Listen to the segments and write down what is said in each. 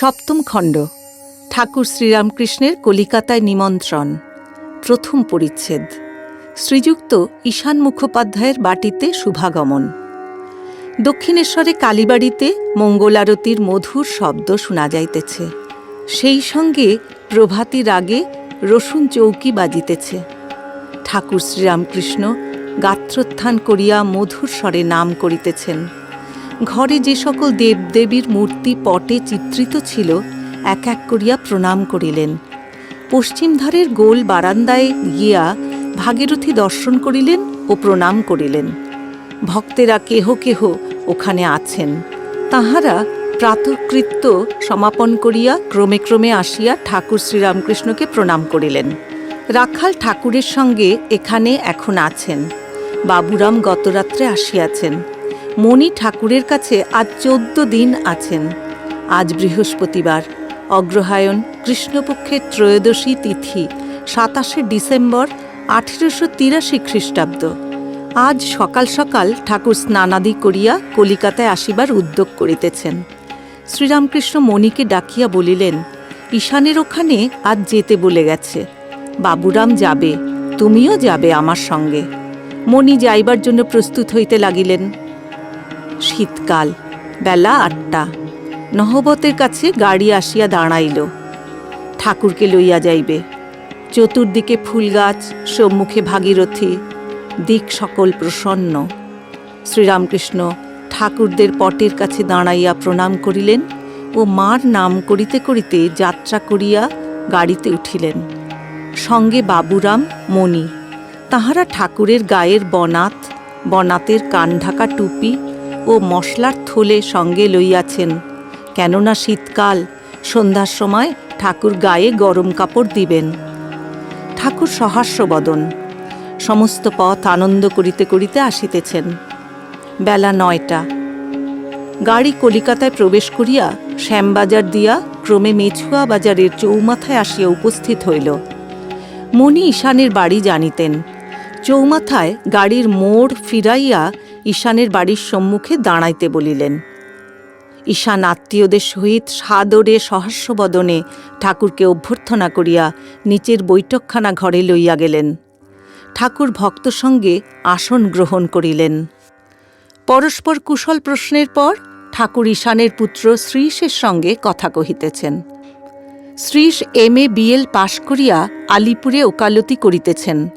সপ্তম খণ্ড। ঠাকুর শ্রীরামকৃষ্ণের কলিকাতায় নিমন্ত্রণ। প্রথম পরিচ্ছেদ। শ্রীযুক্ত ঈশান মুখোপাধ্যায়ের বাটিতে শুভাগমন। দক্ষিণেশ্বরে কালীবাড়িতে মঙ্গলারতির মধুর শব্দ শোনা যাইতেছে। সেই সঙ্গে প্রভাতির আগে রসুন চৌকি বাজিতেছে। ঠাকুর শ্রীরামকৃষ্ণ গাত্রোত্থান করিয়া মধুর স্বরে নাম করিতেছেন। ঘরে যে সকল দেবদেবীর মূর্তি, পটে চিত্রিত ছিল, এক এক করিয়া প্রণাম করিলেন। পশ্চিম ধারের গোল বারান্দায় গিয়া ভাগীরথী দর্শন করিলেন ও প্রণাম করিলেন। ভক্তেরা কেহ কেহ ওখানে আছেন। তাহারা প্রাতকৃত্য সমাপন করিয়া ক্রমে ক্রমে আসিয়া ঠাকুর শ্রীরামকৃষ্ণকে প্রণাম করিলেন। রাখাল ঠাকুরের সঙ্গে এখানে এখন আছেন। বাবুরাম গতরাত্রে আসিয়াছেন। মণি ঠাকুরের কাছে আজ চোদ্দ দিন আছেন। আজ বৃহস্পতিবার, অগ্রহায়ণ কৃষ্ণপক্ষের ত্রয়োদশী তিথি, সাতাশে ডিসেম্বর আঠেরোশো তিরাশি খ্রিস্টাব্দ। আজ সকাল সকাল ঠাকুর স্নানাদি করিয়া কলিকাতায় আসিবার উদ্যোগ করিতেছেন। শ্রীরামকৃষ্ণ মণিকে ডাকিয়া বলিলেন, ঈশানের ওখানে আজ যেতে বলে গেছে। বাবুরাম যাবে, তুমিও যাবে আমার সঙ্গে। মণি যাইবার জন্য প্রস্তুত হইতে লাগিলেন। শীতকাল। বেলা আটটা। নহবতের কাছে গাড়ি আসিয়া দাঁড়াইল। ঠাকুরকে লইয়া যাইবে। চতুর্দিকে ফুলগাছ, সম্মুখে ভাগীরথী, দিক সকল প্রসন্ন। শ্রীরামকৃষ্ণ ঠাকুরদের পটের কাছে দাঁড়াইয়া প্রণাম করিলেন ও মার নাম করিতে করিতে যাত্রা করিয়া গাড়িতে উঠিলেন। সঙ্গে বাবুরাম, মণি। তাহারা ঠাকুরের গায়ের বনাত, বনাতের কান ঢাকা টুপি ও মশলার থলে সঙ্গে লইয়াছেন, কেননা শীতকাল, সন্ধ্যার সময় ঠাকুর গায়ে গরম কাপড় দিবেন। ঠাকুর সহাস্যবদন, সমস্ত পথ আনন্দ করিতে করিতে আসিতেছেন। বেলা নয়টা। গাড়ি কলিকাতায় প্রবেশ করিয়া শ্যামবাজার দিয়া ক্রমে মেছুয়া বাজারের চৌমাথায় আসিয়া উপস্থিত হইল। মণি ঈশানের বাড়ি জানিতেন। চৌমাথায় গাড়ির মোড় ফিরাইয়া ঈশানের বাড়ির সম্মুখে দাঁড়াইতে বলিলেন। ঈশান আত্মীয়দের সহিত সাদরে সহাস্যবদনে ঠাকুরকে অভ্যর্থনা করিয়া নিচের বৈঠকখানা ঘরে লইয়া গেলেন। ঠাকুর ভক্ত সঙ্গে আসন গ্রহণ করিলেন। পরস্পর কুশল প্রশ্নের পর ঠাকুর ঈশানের পুত্র শ্রীশের সঙ্গে কথা কহিতেছেন। শ্রীশ এম এ বিএল পাশ করিয়া আলিপুরে ওকালতি করিতেছেন।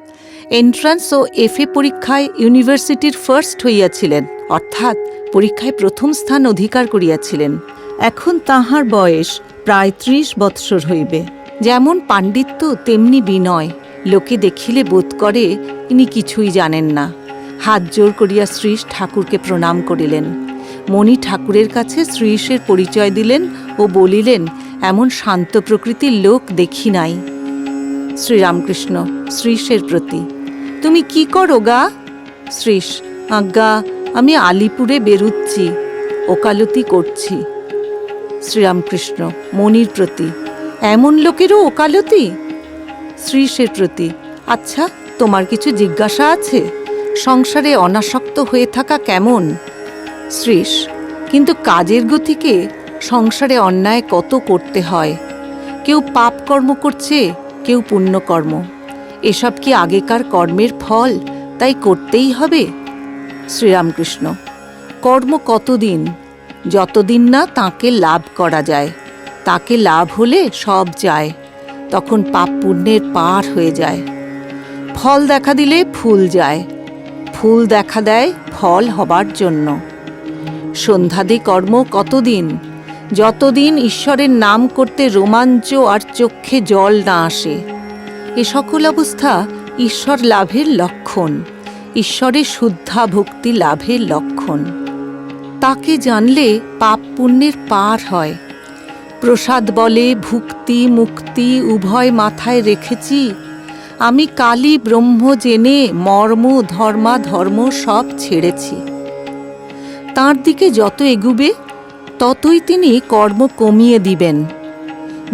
এন্ট্রান্স ও এফএ পরীক্ষায় ইউনিভার্সিটির ফার্স্ট হইয়াছিলেন, অর্থাৎ পরীক্ষায় প্রথম স্থান অধিকার করিয়াছিলেন। এখন তাহার বয়স প্রায় ত্রিশ বৎসর হইবে। যেমন পাণ্ডিত্য, তেমনি বিনয়। লোকে দেখিলে বোধ করে ইনি কিছুই জানেন না। হাত জোর করিয়া শ্রীশ ঠাকুরকে প্রণাম করিলেন। মণি ঠাকুরের কাছে শ্রীশের পরিচয় দিলেন ও বলিলেন, এমন শান্ত প্রকৃতির লোক দেখি নাই। শ্রীরামকৃষ্ণ শ্রীশের প্রতি। তুমি কি করো গা? শ্রীশ, আজ্ঞা, আমি আলিপুরে বেরুচ্ছি, ওকালতি করছি। শ্রীরামকৃষ্ণ মনির প্রতি, এমন লোকেরও ওকালতি? শ্রীশের প্রতি আচ্ছা তোমার কিছু জিজ্ঞাসা আছে? সংসারে অনাসক্ত হয়ে থাকা কেমন? শ্রীশ, কিন্তু কাজের গতিকে সংসারে অন্যায় কত করতে হয়? কেউ পাপ কর্ম করছে, কেউ পুণ্যকর্ম। এসব কি আগেকার কর্মের ফল? তাই করতেই হবে। শ্রীরামকৃষ্ণ, কর্ম কতদিন? যতদিন না তাকে লাভ করা যায়। তাকে লাভ হলে সব যায়। তখন পাপ পুণ্যের পার হয়ে যায়। ফল দেখা দিলে ফুল যায়। ফুল দেখা দেয় ফল হবার জন্য। সন্ধ্যাদি কর্ম কতদিন? যতদিন ঈশ্বরের নাম করতে রোমাঞ্চ আর চক্ষে জল না আসে। এ সকল অবস্থা ঈশ্বর লাভের লক্ষণ, ঈশ্বরের শুদ্ধা ভক্তি লাভের লক্ষণ। তাকে জানলে পাপ পুণ্যের পার হয়। প্রসাদ বলে, ভুক্তি, মুক্তি উভয় মাথায় রেখেছি। আমি কালী ব্রহ্ম জেনে মর্ম, ধর্মা, ধর্ম সব ছেড়েছি। তার দিকে যত এগুবে, ততই তিনি কর্ম কমিয়ে দিবেন।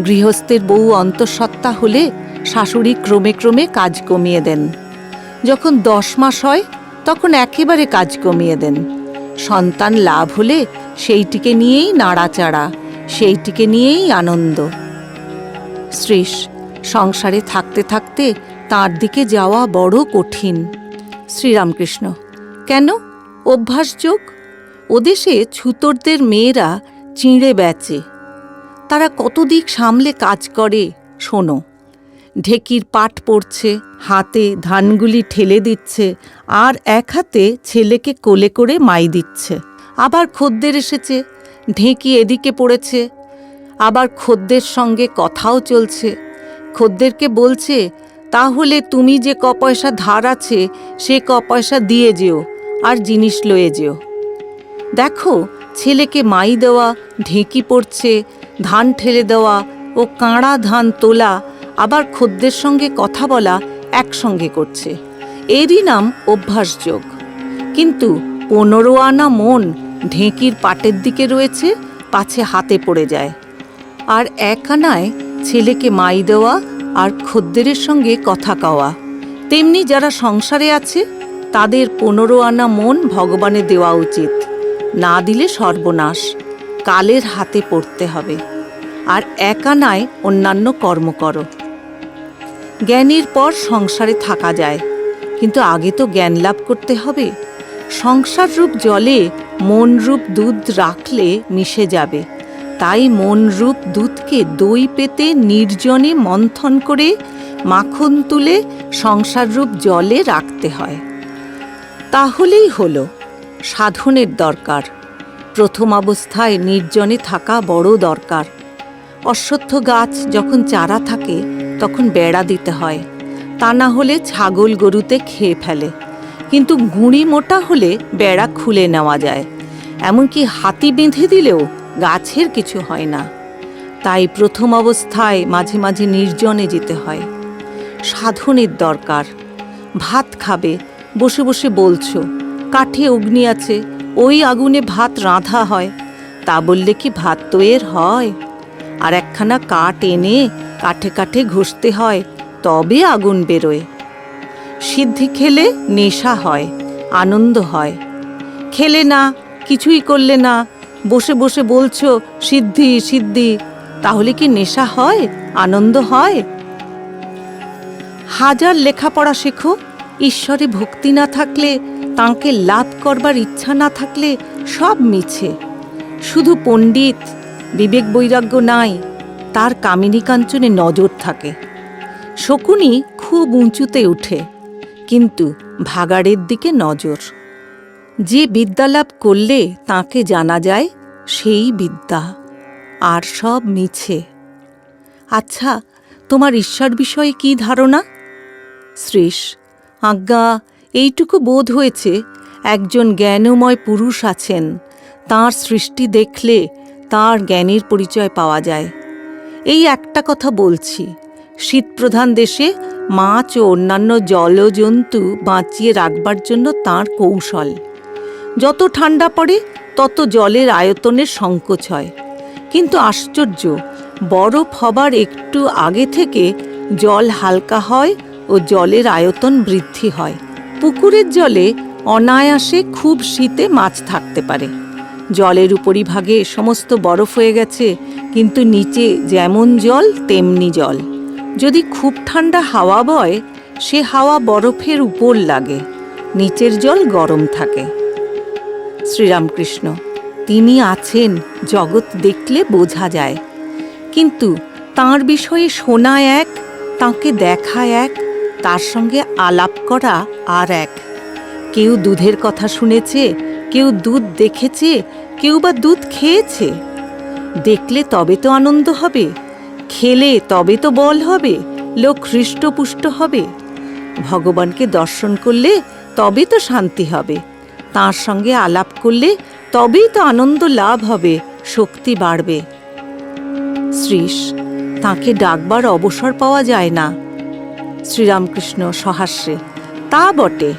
গৃহস্থের বউ অন্তঃসত্ত্বা হলে শাশুড়ি ক্রমে ক্রমে কাজ কমিয়ে দেন। যখন দশ মাস হয়, তখন একেবারে কাজ কমিয়ে দেন। সন্তান লাভ হলে সেইটিকে নিয়েই নাড়াচাড়া, সেইটিকে নিয়েই আনন্দ। শ্রীশ সংসারে থাকতে থাকতে তার দিকে যাওয়া বড় কঠিন। শ্রীরামকৃষ্ণ, কেন? অভ্যাসযোগ ওদেশে ছুতরদের মেয়েরা চিঁড়ে বেচে। তারা কত দিক সামলে কাজ করে, শোনো। ঢেকির পাট পড়ছে, হাতে ধানগুলি ঠেলে দিচ্ছে, আর এক হাতে ছেলেকে কোলে করে মাই দিচ্ছে। আবার খদ্দের এসেছে, ঢেঁকি এদিকে পড়েছে, আবার খদ্দের সঙ্গে কথাও চলছে। খদ্দেরকে বলছে, তাহলে তুমি যে ক পয়সা ধার আছে, সে ক পয়সা দিয়ে যেও, আর জিনিস লয়ে যেও। দেখো, ছেলেকে মাই দেওয়া, ঢেঁকি পড়ছে, ধান ঠেলে দেওয়া ও কাঁড়া ধান তোলা আবার খদ্দের সঙ্গে কথা বলা একসঙ্গে করছে। এরই নাম অভ্যাসযোগ। কিন্তু পনেরো আনা মন ঢেঁকির পাটের দিকে রয়েছে, পাছে হাতে পড়ে যায়। আর এক আনায় ছেলেকে মাই দেওয়া আর খদ্দেরের সঙ্গে কথা কওয়া। তেমনি যারা সংসারে আছে, তাদের পনেরো আনা মন ভগবানে দেওয়া উচিত। না দিলে সর্বনাশ। কালের হাতে পড়তে হবে। আর এক আনায় অন্যান্য কর্ম করো। জ্ঞানের পর সংসারে থাকা যায়। কিন্তু আগে তো জ্ঞান লাভ করতে হবে। সংসার রূপ জলে, মন রূপ দুধ রাখলে মিশে যাবে। তাই মন রূপ দুধকে দই পেতে নির্জনে মন্থন করে মাখন তুলে সংসার রূপ জলে রাখতে হয়। তাহলেই হলো, সাধনের দরকার। প্রথম অবস্থায় নির্জনে থাকা বড় দরকার। অশ্বত্থ গাছ যখন চারা থাকে তখন বেড়া দিতে হয়। তা না হলে ছাগল গরুতে খেয়ে ফেলে। কিন্তু গুঁড়ি মোটা হলে বেড়া খুলে নেওয়া যায়। এমনকি হাতি বেঁধে দিলেও গাছের কিছু হয় না। তাই প্রথম অবস্থায় মাঝে মাঝে নির্জনে যেতে হয়। সাধনের দরকার। ভাত খাবে, বসে বসে বলছো, কাঠে অগ্নি আছে, ওই আগুনে ভাত রাঁধা হয়। তা বললে কি ভাত তো এর হয়? আর একখানা কাঠ এনে কাঠে কাঠে ঘষতে হয়, তবে আগুন বেরোয়। সিদ্ধি খেলে নেশা হয়, আনন্দ হয়। খেলে না, কিছুই করলে না, বসে বসে বলছো, সিদ্ধি সিদ্ধি, তাহলে কি নেশা হয়, আনন্দ হয়? হাজার লেখাপড়া শেখো, ঈশ্বরে ভক্তি না থাকলে, তাঁকে লাভ করবার ইচ্ছা না থাকলে সব মিছে। শুধু পণ্ডিত, বিবেক বৈরাগ্য নাই তার কামিনী কাঞ্চনে নজর থাকে। শকুনি খুব উঁচুতে উঠে, কিন্তু ভাগাড়ের দিকে নজর। যে বিদ্যালাভ করলে তাকে জানা যায়, সেই বিদ্যা, আর সব মিছে। আচ্ছা তোমার ঈশ্বর বিষয়ে কি ধারণা? শ্রীশ আজ্ঞা, এইটুকু বোধ হয়েছে, একজন জ্ঞানময় পুরুষ আছেন, তার সৃষ্টি দেখলে তার জ্ঞানের পরিচয় পাওয়া যায়। এই একটা কথা বলছি। শীতপ্রধান দেশে মাছ ও অন্যান্য জলজন্তু বাঁচিয়ে রাখবার জন্য তার কৌশল। যত ঠান্ডা পড়ে, তত জলের আয়তনের সংকোচ হয়। কিন্তু আশ্চর্য, বরফ হবার একটু আগে থেকে জল হালকা হয় ও জলের আয়তন বৃদ্ধি হয়। পুকুরের জলে অনায়াসে খুব শীতে মাছ থাকতে পারে। জলের উপরিভাগে সমস্ত বরফ হয়ে গেছে কিন্তু নিচে যেমন জল, তেমনি জল। যদি খুব ঠান্ডা হাওয়া বয়, সে হাওয়া বরফের উপর লাগে। নিচের জল গরম থাকে। শ্রীরামকৃষ্ণ, তিনি আছেন, জগৎ দেখলে বোঝা যায়। কিন্তু তার বিষয়ে শোনা এক, তাকে দেখা এক, তার সঙ্গে আলাপ করা আর এক। কেউ দুধের কথা শুনেছে, কেউ দুধ দেখেছে, কেউ বা দুধ খেয়েছে। দেখলে তবে তো আনন্দ হবে, খেলে তবে তো বল হবে, লোক হৃষ্টপুষ্ট হবে। ভগবানকে দর্শন করলে তবে তো শান্তি হবে, তার সঙ্গে আলাপ করলে তবেই তো আনন্দ লাভ হবে, শক্তি বাড়বে। শ্রীশ, তাকে ডাকবার অবসর পাওয়া যায় না। শ্রীরামকৃষ্ণ সহাস্যে তা বটে,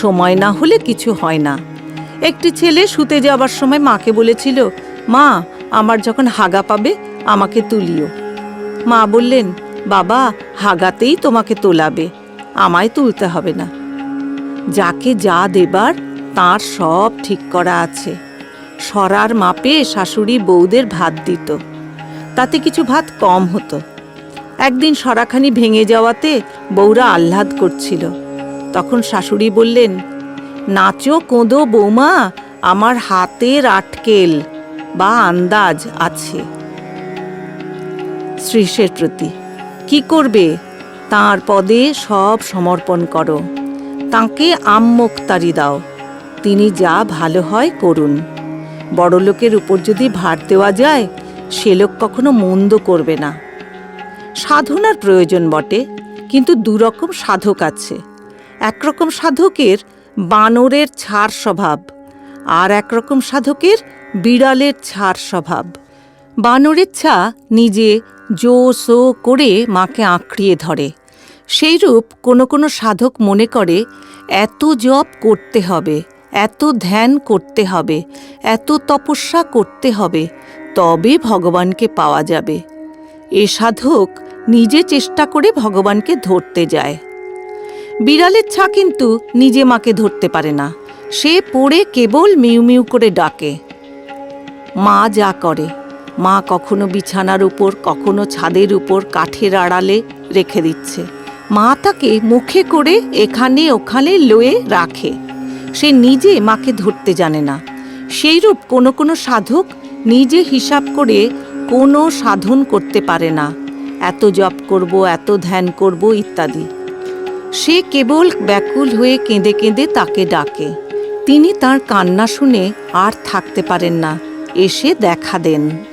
সময় না হলে কিছু হয় না। একটি ছেলে শুতে যাবার সময় মাকে বলেছিল, মা আমার যখন হাগা পাবে, আমাকে তুলিও। মা বললেন, বাবা, হাগাতেই তোমাকে তোলাবে, আমায় তুলতে হবে না। যাকে যা দেবার, তার সব ঠিক করা আছে। সরার মাপে শাশুড়ি বউদের ভাত দিত। তাতে কিছু ভাত কম হতো। একদিন সরাখানি ভেঙে যাওয়াতে বউরা আহ্লাদ করছিল। তখন শাশুড়ি বললেন, নাচো, কোঁদো, বৌমা, আমার হাতের আটকেল। বা আন্দাজ আছে। শ্রীষের প্রতি, কি করবে? তাঁর পদে সব সমর্পণ করো। তাঁকে আম্মোক্তারি দাও। তিনি যা ভালো হয় করুন। বড়লোকের উপর যদি ভার দেওয়া যায়, সে লোক কখনো মন্দ করবে না। সাধনার প্রয়োজন বটে, কিন্তু দুরকম সাধক আছে। একরকম সাধকের বানরের ছাড় স্বভাব, আর একরকম সাধকের বিড়ালের ছাড় স্বভাব। বানরের ছা নিজে জো সো করে মাকে আঁকড়িয়ে ধরে। সেইরূপ কোনো কোনো সাধক মনে করে, এত জপ করতে হবে, এত ধ্যান করতে হবে, এত তপস্যা করতে হবে, তবে ভগবানকে পাওয়া যাবে। এ সাধক নিজে চেষ্টা করে ভগবানকে ধরতে যায়। বিড়ালের ছা কিন্তু নিজে মাকে ধরতে পারে না। সে পড়ে কেবল মিউ মিউ করে ডাকে। মা যা করে, মা কখনো বিছানার উপর, কখনো ছাদের উপর কাঠের আড়ালে রেখে দিচ্ছে। মা তাকে মুখে করে এখানে ওখানে লয়ে রাখে। সে নিজে মাকে ধরতে জানে না। সেইরূপ কোনো কোনো সাধক নিজে হিসাব করে কোনো সাধন করতে পারে না। এত জপ করব, এত ধ্যান করব ইত্যাদি। সে কেবল ব্যাকুল হয়ে কেঁদে কেঁদে তাকে ডাকে। তিনি তার কান্না শুনে আর থাকতে পারেন না। এসে দেখা দেন।